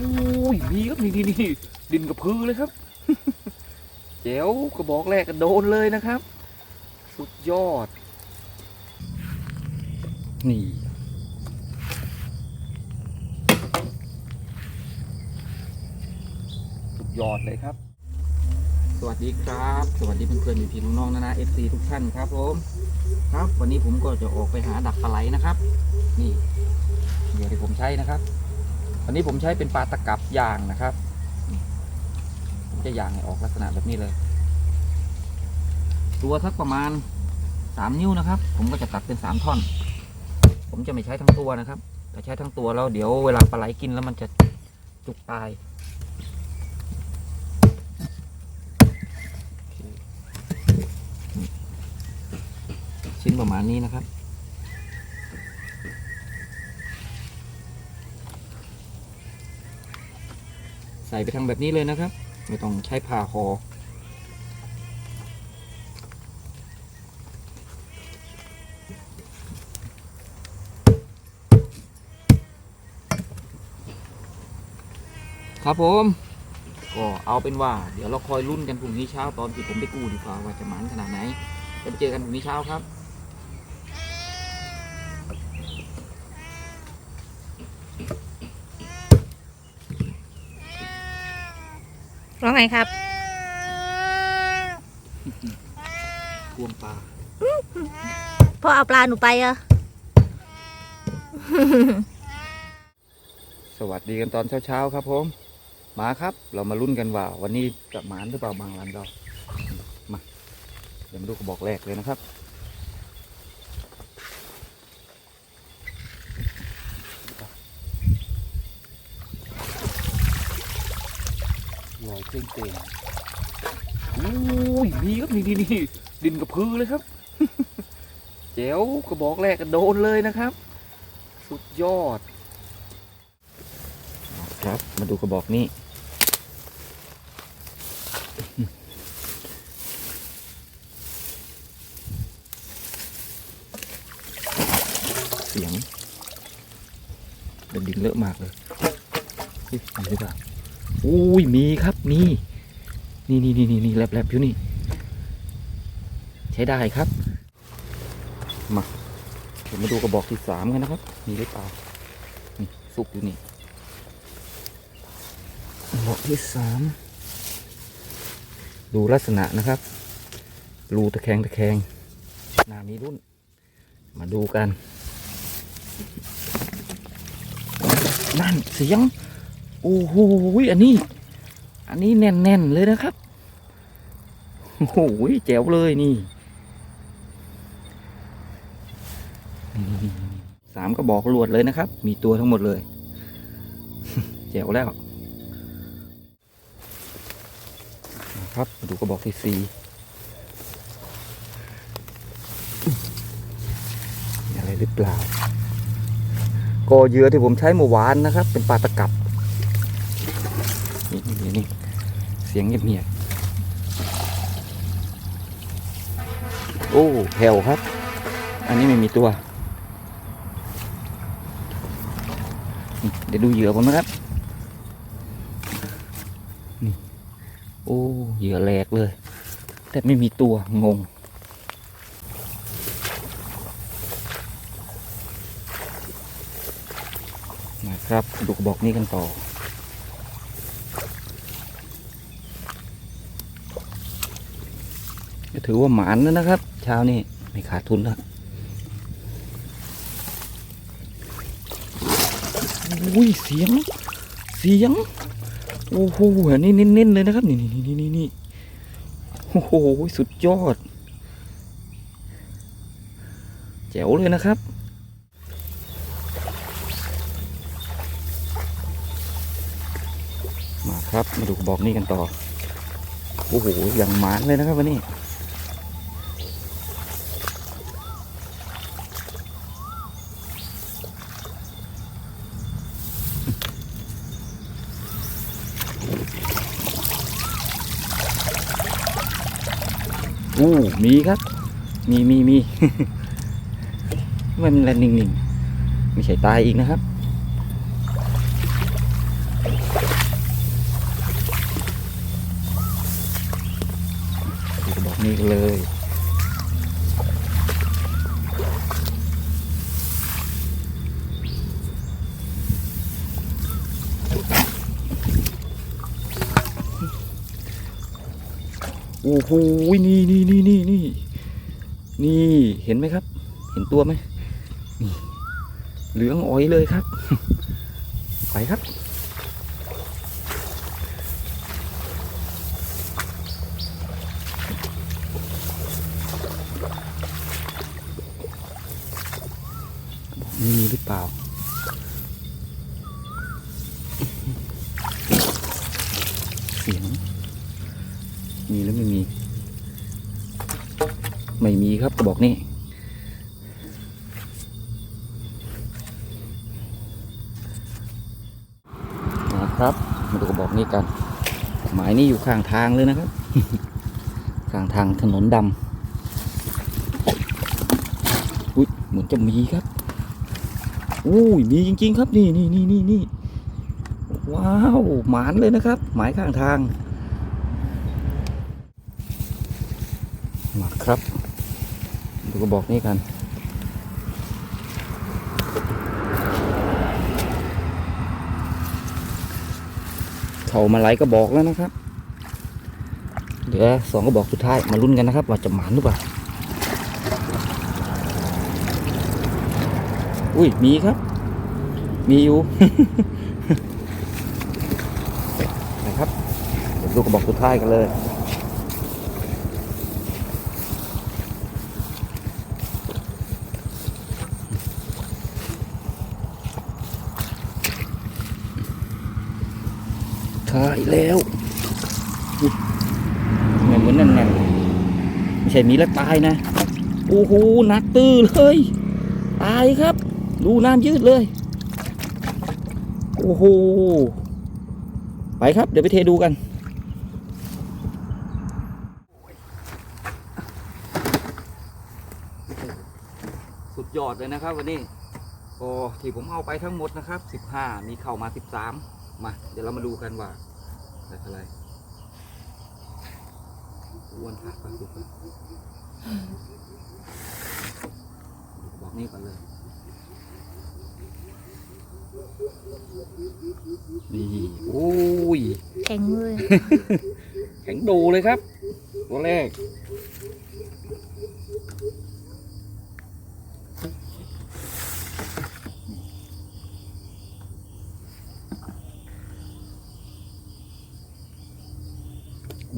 อ้ยมีครับนี่นี่นี่ดินกับพือเลยครับเจ๋วกระบอกแรกก็โดนเลยนะครับ สุดยอด นี่สุดยอดเลยครับ สวัสดีครับ สวัสดีเพื่อนๆพี่ๆน้องๆนะนะ FC ทุกท่านครับผมครับ วันนี้ผมก็จะออกไปหาดักปลาไหลนะครับ นี่เหยื่อที่ผมใช้นะครับ วันนี้ผมใช้เป็นปลาตะกับยางนะครับ ผมจะยางให้ออกลักษณะแบบนี้เลย ตัวสักประมาณสามนิ้วนะครับ ผมก็จะตัดเป็นสามท่อน ผมจะไม่ใช้ทั้งตัวนะครับแต่ใช้ทั้งตัวแล้วเดี๋ยวเวลาปลาไหลกินแล้วมันจะจุกตายชิ้นประมาณนี้นะครับ ใส่ไปทางแบบนี้เลยนะครับ ไม่ต้องใช้ผ่าคอครับผม ก็เอาเป็นว่า เดี๋ยวเราคอยรุ่นกันพรุ่งนี้เช้าตอนที่ผมไปกู้ดีกว่าว่าจะหมานขนาดไหนจะไปเจอกันพรุ่งนี้เช้าครับ ร้องไงครับพวงปลาพ่อเอาปลาหนูไปเหรอสวัสดีกันตอนเช้าๆครับผมมาครับ เรามารุ่นกันว่า วันนี้จะหมานหรือเปล่าบางรันเรามาเดี๋ยวมาดูกระบอกแรกเลยนะครับ ลอย เต้งเต้งอุ้ยมีครับนี่นี่นี่ดินกับพือเลยครับเจ๋วกระบอกแรกก็โดนเลยนะครับ สุดยอด ครับมาดูกระบอกนี้เสียงเดนดินเลอะมากเลยเฮ้ยมีหรือเปล่า อุ้ยมีครับมีนี่นี่นี่นี่นี่แลบแลบอยู่นี่ ใช้ได้ครับ มาเดี๋ยวมาดูกระบอกที่สามกันนะครับ มีหรือเปล่านี่สุกอยู่นี่บล็อกที่สามดูลักษณะนะครับรูตะแคงตะแคงนามีรุ่น มาดูกัน นั่นเสียง โอ้โหอันนี้ อันนี้แน่นๆเลยนะครับ โอ้โหแจ๋วเลยนี่สามกระบอกรวดเลยนะครับ มีตัวทั้งหมดเลย แจ๋วแล้ว ครับมาดูกระบอกที่สี่อะไรหรือเปล่าก็เยื่อที่ผมใช้เมื่อวานนะครับ เป็นปลาตะกับ นี่นี่นี่เสียงเงียบๆโอ้แผ่วครับ อันนี้ไม่มีตัว เดี๋ยวดูเหยื่อผมนะครับ นี่ โอ้ เหยื่อแหลกเลย แต่ไม่มีตัว งงนะครับดูกระบอกนี้กันต่อ ถือว่าหมานแล้วนะครับ เช้านี้ไม่ขาดทุนแล้วอุ้ยเสียง เสียง โอ้โหนนี้เน้นๆเลยนะครับ นี่นี่นี่นี่นี่โอ้โหสุดยอด แจ๋วเลยนะครับมาครับมาดูกระบอกนี้กันต่อ โอ้โหอย่างหมานเลยนะครับวันนี้ อู้มีครับ มีมีมีมันแลนนิ่งๆไม่ใช่ตายอีกนะครับ บอกนี่เลย อ้โหนี่นี่นี่นี่นี่นี่เห็นไหมครับ เห็นตัวไหมนี่เหลืองอ้อยเลยครับ ไปครับนี่มีหรือเปล่า เสียง มีหรือไม่มี ไม่มีครับกระบอกนี่นะครับ มาดูกระบอกนี้กัน หมายนี้อยู่ข้างทางเลยนะครับ ข้างทางถนนดำอุ้ยเหมือนจะมีครับอุ้ยมีจริง ๆ ครับนี่นี่นี่นี่นี่ว้าวหมานเลยนะครับ หมายข้างทาง มาครับ ดูกระบอกนี้กัน เขามาไล่กระบอกแล้วนะครับ เดี๋ยวสองกระบอกสุดท้ายมาลุ้นกันนะครับ ว่าจะหมานหรือเปล่า อุ้ยมีครับ มีอยู่นะครับ เดี๋ยวดูกระบอกสุดท้ายกันเลย ใช่แล้วอุ๊ยแม่งเหมือนแน่นๆไม่ใช่มีแล้วตายนะโอ้โหหนักตื้อเลย ตายครับ ดูน้ำยืดเลยโอ้โหไปครับ เดี๋ยวไปเทดูกันสุดยอดเลยนะครับ วันนี้โอ้ที่ผมเอาไปทั้งหมดนะครับ 15 มีเข่ามา 13 มา เดี๋ยวเรามาดูกันว่า ได้เท่าไหรอ้วนขาดปลาดุกอะบอกนี่ก่อนเลยนี่โอ้ย แข็งเลย แข็งดูเลยครับ ตัวแรก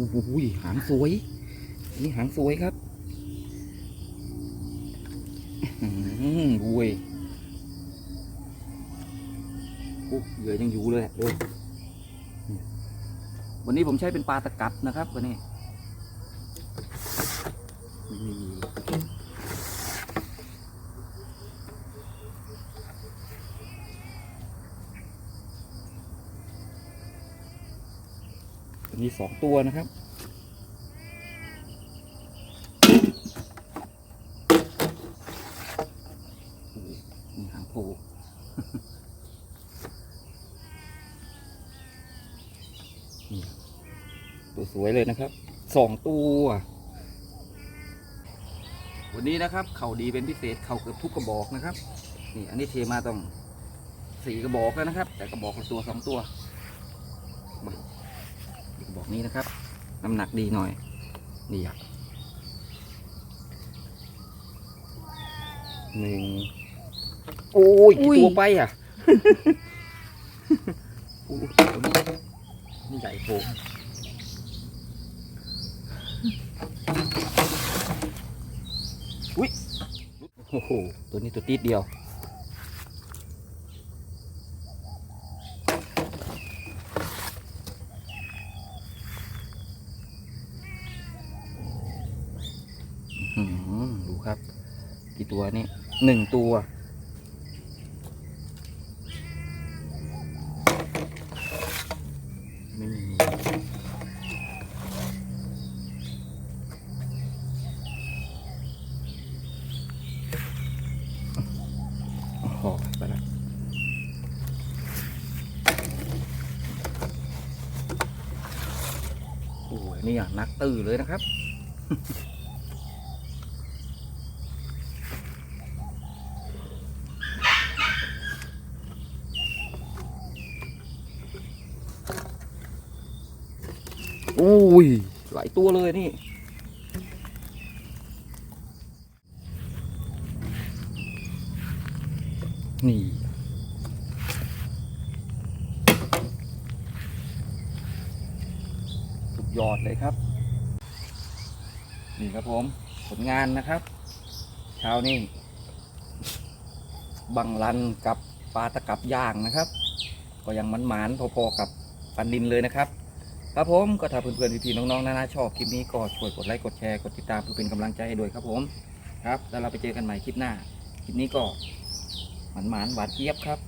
อ้โหหางสวย นี่หางสวยครับอื้อหือดูเว้ยโอ้เหยื่อยังอยู่เลยอะเออวันนี้ผมใช้เป็นปลาตะกัดนะครับวันนี้ไม่มี มีสองตัวนะครับนี่หางโผล่นี่ตัวสวยเลยนะครับสองตัววันนี้นะครับ เข่าดีเป็นพิเศษ เข่าเกือบทุกกระบอกนะครับ นี่ อันนี้เทมาต้องสี่กระบอกแล้วนะครับ แต่กระบอกละตัวสองตัว บอกนี้นะครับ น้ำหนักดีหน่อยนี่อะหนึ่งโอ้ยอุ้กี่ยตัวไปอะโอ้ยตัวนี้นี่ใหญ่โผล่อุ้ยโอ้โห ตัวนี้ตัวติดเดียว อื้อหือดูครับ กี่ตัวนี่หนึ่งตัว ไม่มีโอ้โหไปแล้วโอ้ยนี่อย่างนักตื้อเลยนะครับ โอ้ย หลายตัวเลยนี่ นี่ สุดยอดเลยครับ นี่ครับผม ผลงานนะครับเช้านี้ บังลันกับปลาตะกับย่างนะครับ ก็ยังมันหมานพอๆกับปันดินเลยนะครับ ครับผมก็ถ้าเพื่อนๆพี่ๆน้องๆนานาชอบคลิปนี้ก็ช่วยกดไลค์กดแชร์กดติดตามเพื่อเป็นกำลังใจให้ด้วยครับผมครับ แล้วเราไปเจอกันใหม่คลิปหน้า คลิปนี้ก็หมันหมานๆหวานเจี๊ยบครับ